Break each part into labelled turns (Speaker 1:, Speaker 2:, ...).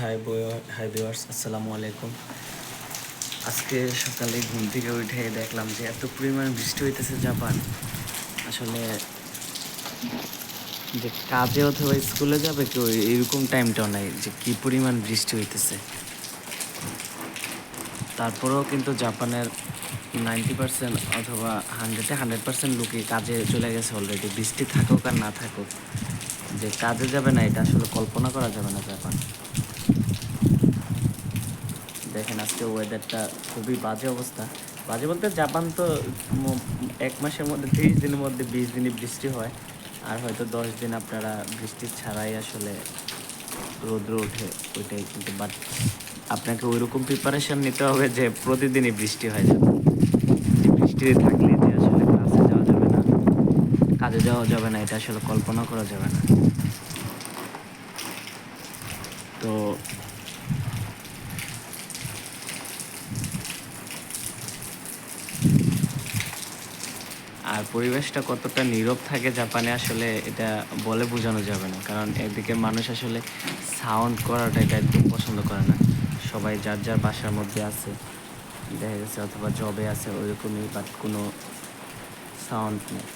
Speaker 1: High hi viewers আসসালামু আলাইকুম আজকে সকালে ঘুম থেকে উঠে দেখলাম যে এত পরিমাণ বৃষ্টি হইতেছে জাপান। আসলে যে কাজে অথবা স্কুলে যাবে কেউ এরকম টাইমটাও নাই যে কি পরিমাণ বৃষ্টি হইতেছে। তারপরেও কিন্তু জাপানের নাইনটি পার্সেন্ট অথবা হান্ড্রেডে হান্ড্রেড পার্সেন্ট লোকই কাজে চলে গেছে অলরেডি বৃষ্টি থাকুক আর না থাকুক, যে কাজে যাবে না, এটা আসলে কল্পনা করা যাবে না জাপান। দেখেন আজকে ওয়েদারটা খুবই বাজে অবস্থা। বাজে বলতে জাপান তো এক মাসের মধ্যে, তিরিশ দিনের মধ্যে বিশ দিনই বৃষ্টি হয়। আর হয়তো দশ দিন আপনারা বৃষ্টি ছাড়াই আসলে রৌদ্র ওঠে, ওইটাই কিন্তু। বাট আপনাকে ওইরকম প্রিপারেশন নিতে হবে যে প্রতিদিনই বৃষ্টি হয়ে যাবে বৃষ্টি থাকলে যে আসলে ক্লাসে যাওয়া যাবে না, কাজে যাওয়া যাবে না, এটা আসলে কল্পনা করা যাবে না তো আর পরিবেশটা কতটা নীরব থাকে জাপানে আসলে এটা বলে বোঝানো যাবে না। কারণ এদিকে মানুষ আসলে সাউন্ড করাটা এটা একদম পছন্দ করে না। সবাই যার যার বাসার মধ্যে আছে, দেখা গেছে অথবা জবে আছে, ওইরকমই বাট কোনো সাউন্ড নেই।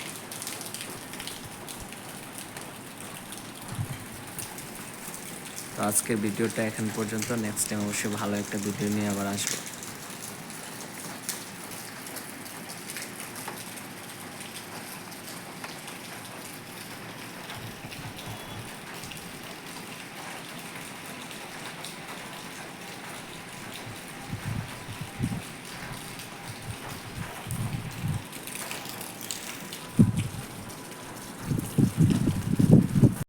Speaker 1: তো আজকের ভিডিওটা এখন পর্যন্ত। নেক্সট টাইম অবশ্যই ভালো একটা ভিডিও নিয়ে আবার আসব।